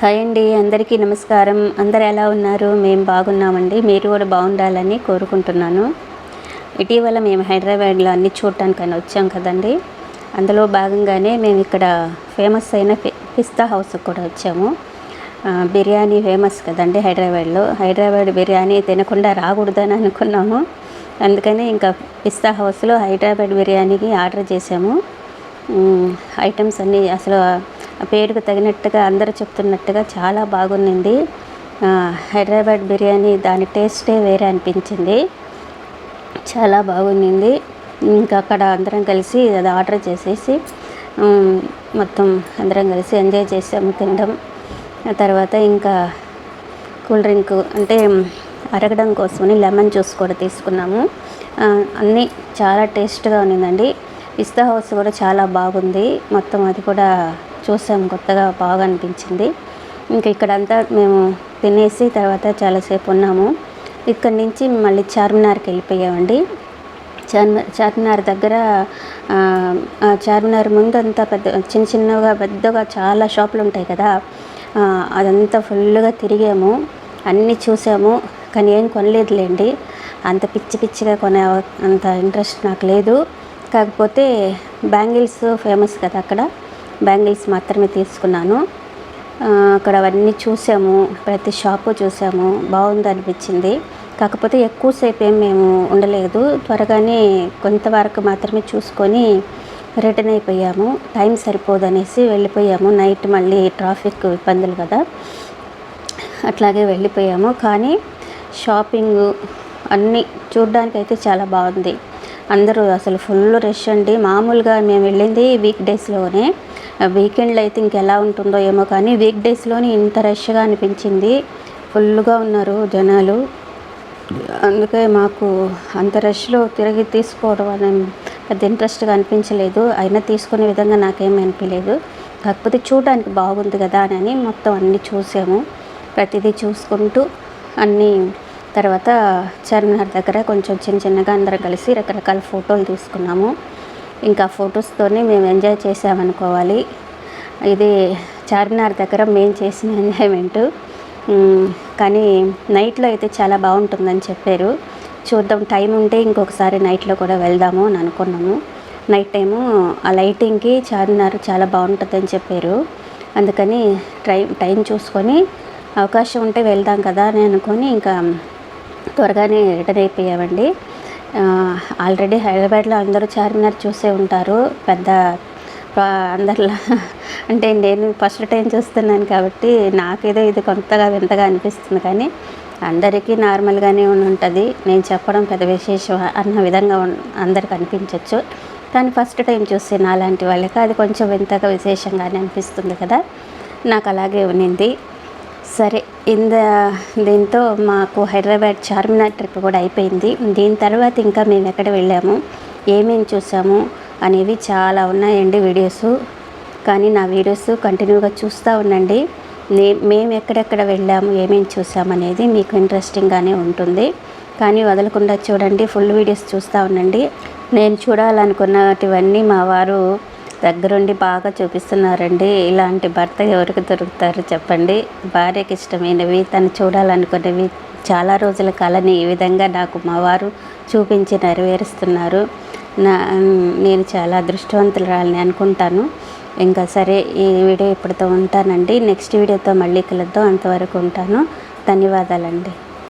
Hi అండి అందరికీ నమస్కారం. అందరు ఎలా ఉన్నారు? మేము బాగున్నామండి. మీరు కూడా బాగుండాలని కోరుకుంటున్నాను. ఇటీవల మేము హైదరాబాద్లో అన్ని చూడటానికని వచ్చాం కదండి. అందులో భాగంగానే మేము ఇక్కడ ఫేమస్ అయిన పిస్తా హౌస్ కూడా వచ్చాము. బిర్యానీ ఫేమస్ కదండి హైదరాబాద్లో. హైదరాబాద్ బిర్యానీ తినకుండా రాకూడదని అనుకున్నాము. అందుకని ఇంకా పిస్తా హౌస్లో హైదరాబాద్ బిర్యానీకి ఆర్డర్ చేసాము ఐటమ్స్ అన్నీ అసలు పేరుకు తగినట్టుగా అందరూ చెప్తున్నట్టుగా చాలా బాగున్నింది హైదరాబాద్ బిర్యానీ దాని టేస్టే వేరే అనిపించింది. చాలా బాగుండింది. ఇంకా అక్కడ అందరం కలిసి అది ఆర్డర్ చేసేసి మొత్తం అందరం కలిసి ఎంజాయ్ చేసాము తినడం. తర్వాత ఇంకా కూల్ డ్రింక్ అంటే అరగడం కోసమని లెమన్ జ్యూస్ కూడా తీసుకున్నాము. అన్నీ చాలా టేస్ట్గా ఉన్నిందండి. పిస్తా హౌస్ కూడా చాలా బాగుంది. మొత్తం అది కూడా చూసాం కొత్తగా బాగా అనిపించింది ఇంకా ఇక్కడంతా మేము తినేసి తర్వాత చాలాసేపు ఉన్నాము. ఇక్కడి నుంచి మళ్ళీ చార్మినార్కి వెళ్ళిపోయామండి. చార్మినార్ చార్మినార్ దగ్గర చార్మినార్ ముందు అంతా పెద్ద చిన్న చిన్నగా పెద్దగా చాలా షాపులు ఉంటాయి కదా. అదంతా ఫుల్గా తిరిగాము. అన్నీ చూసాము. కానీ ఏం కొనలేదులేండి. అంత పిచ్చి పిచ్చిగా కొనే అంత ఇంట్రెస్ట్ నాకు లేదు. కాకపోతే బ్యాంగిల్స్ ఫేమస్ కదా అక్కడ. బ్యాంగిల్స్ మాత్రమే తీసుకున్నాను. అక్కడ అవన్నీ చూసాము. ప్రతి షాపు చూసాము. బాగుంది అనిపించింది. కాకపోతే ఎక్కువసేపు ఏం మేము ఉండలేదు. త్వరగానే కొంతవరకు మాత్రమే చూసుకొని రిటర్న్ అయిపోయాము. టైం సరిపోదనేసి వెళ్ళిపోయాము. నైట్ మళ్ళీ ట్రాఫిక్ ఇబ్బందులు కదా. అట్లాగే వెళ్ళిపోయాము. కానీ షాపింగ్ అన్నీ చూడ్డానికి అయితే చాలా బాగుంది. అందరూ అసలు ఫుల్ రష్ అండి. మామూలుగా మేము వెళ్ళింది వీక్ డేస్లోనే వీకెండ్లో అయితే ఇంకెలా ఉంటుందో ఏమో కానీ వీక్ డేస్లోనే ఇంత రష్గా అనిపించింది. ఫుల్గా ఉన్నారు జనాలు. అందుకే మాకు అంత రష్లో తిరిగి తీసుకోవడం అని పెద్ద ఇంట్రెస్ట్గా అనిపించలేదు. అయినా తీసుకునే విధంగా నాకేమీ అనిపించలేదు. కాకపోతే చూడడానికి బాగుంది కదా అని మొత్తం అన్నీ చూసాము. ప్రతిదీ చూసుకుంటూ అన్నీ తర్వాత చార్మినార్ దగ్గర కొంచెం చిన్న చిన్నగా అందరం కలిసి రకరకాల ఫోటోలు తీసుకున్నాము. ఇంకా ఫొటోస్తోనే మేము ఎంజాయ్ చేసామనుకోవాలి. ఇది చార్మినార్ దగ్గర మేము చేసిన ఎంజాయ్మెంట్ కానీ నైట్లో అయితే చాలా బాగుంటుందని చెప్పారు. చూద్దాం టైం ఉంటే ఇంకొకసారి నైట్లో కూడా వెళ్దాము అని అనుకున్నాము. నైట్ టైము ఆ లైటింగ్కి చార్మినార్ చాలా బాగుంటుందని చెప్పారు. అందుకని టైం టైం చూసుకొని అవకాశం ఉంటే వెళ్దాం కదా అని అనుకొని ఇంకా త్వరగానే రిటర్న్ అయిపోయామండి. ఆల్రెడీ హైదరాబాద్లో అందరూ చార్మినార్ చూసే ఉంటారు. పెద్ద అందరిలా అంటే నేను ఫస్ట్ టైం చూస్తున్నాను కాబట్టి నాకేదో ఇది కొంతగా వింతగా అనిపిస్తుంది కానీ అందరికీ నార్మల్గానే ఉంటుంది నేను చెప్పడం పెద్ద విశేషం అన్న విధంగా అందరికి అనిపించవచ్చు కానీ ఫస్ట్ టైం చూస్తే నాలాంటి వాళ్ళకి అది కొంచెం వింతగా విశేషంగానే అనిపిస్తుంది కదా. నాకు అలాగే ఉన్నింది. సరే ఇంద దీంతో మాకు హైదరాబాద్ చార్మినార్ ట్రిప్ కూడా అయిపోయింది. దీని తర్వాత ఇంకా మేము ఎక్కడ వెళ్ళాము ఏమేమి చూసాము అనేవి చాలా ఉన్నాయండి వీడియోస్. కానీ నా వీడియోస్ కంటిన్యూగా చూస్తూ ఉండండి. నే మేము ఎక్కడెక్కడ వెళ్ళాము ఏమేమి చూసాము అనేది మీకు ఇంట్రెస్టింగ్గానే ఉంటుంది. కానీ వదలకుండా చూడండి ఫుల్ వీడియోస్ చూస్తూ ఉండండి. నేను చూడాలనుకున్నటివన్నీ మా వారు దగ్గరుండి బాగా చూపిస్తున్నారండి. ఇలాంటి భర్త ఎవరికి దొరుకుతారు చెప్పండి. భార్యకి ఇష్టమైనవి తను చూడాలనుకునేవి చాలా రోజుల కళని ఈ విధంగా నాకు మా వారు చూపించి నెరవేరుస్తున్నారు. నా నేను చాలా అదృష్టవంతురాలని అనుకుంటాను. ఇంకా సరే ఈ వీడియో ఇప్పటితో ఉంటానండి. నెక్స్ట్ వీడియోతో మళ్ళీ కలుద్దాం. అంతవరకు ఉంటాను. ధన్యవాదాలండి.